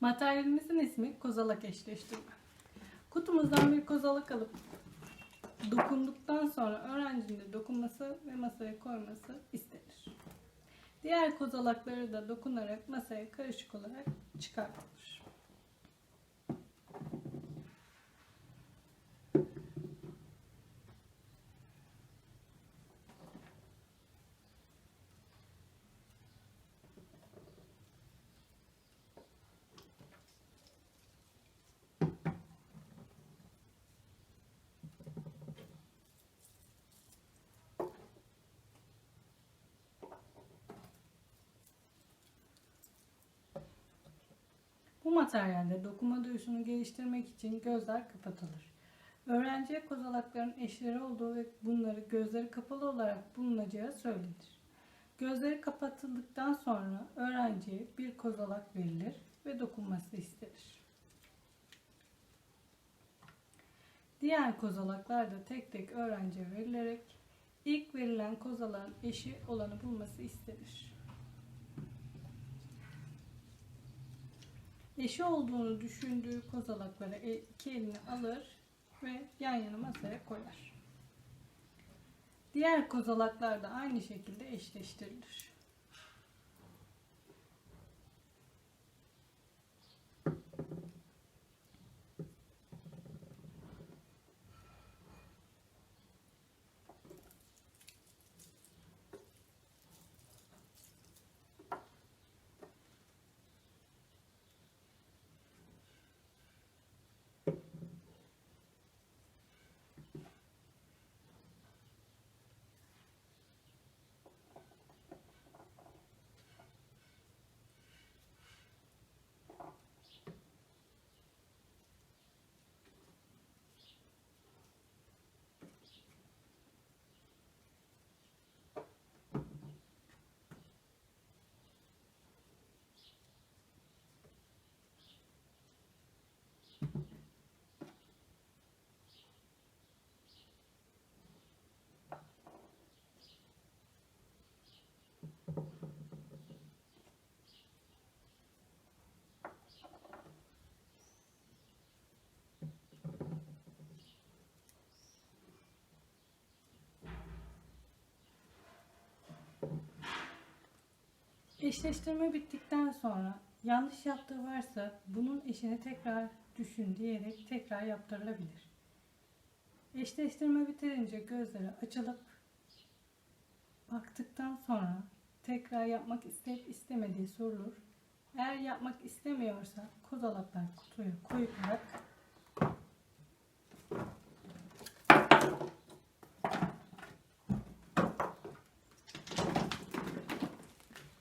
Materyalimizin ismi kozalak eşleştirme. Kutumuzdan bir kozalak alıp dokunduktan sonra öğrencinin de dokunması ve masaya koyması istenir. Diğer kozalakları da dokunarak masaya karışık olarak çıkartılır. Bu materyalde dokuma duyusunu geliştirmek için gözler kapatılır. Öğrenciye kozalakların eşleri olduğu ve bunları gözleri kapalı olarak bulunacağı söylenir. Gözleri kapatıldıktan sonra öğrenciye bir kozalak verilir ve dokunması istenir. Diğer kozalaklar da tek tek öğrenciye verilerek ilk verilen kozalağın eşi olanı bulması istenir. Eşi olduğunu düşündüğü kozalakları e- iki elini alır ve yan yana masaya koyar. Diğer kozalaklar da aynı şekilde eşleştirilir. Eşleştirme bittikten sonra yanlış yaptığı varsa bunun eşini tekrar düşün diyerek tekrar yaptırılabilir. Eşleştirme bitirince gözleri açılıp baktıktan sonra tekrar yapmak isteyip istemediği sorulur. Eğer yapmak istemiyorsa kozalaklar kutuya koyularak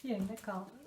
yerine kaldırılır.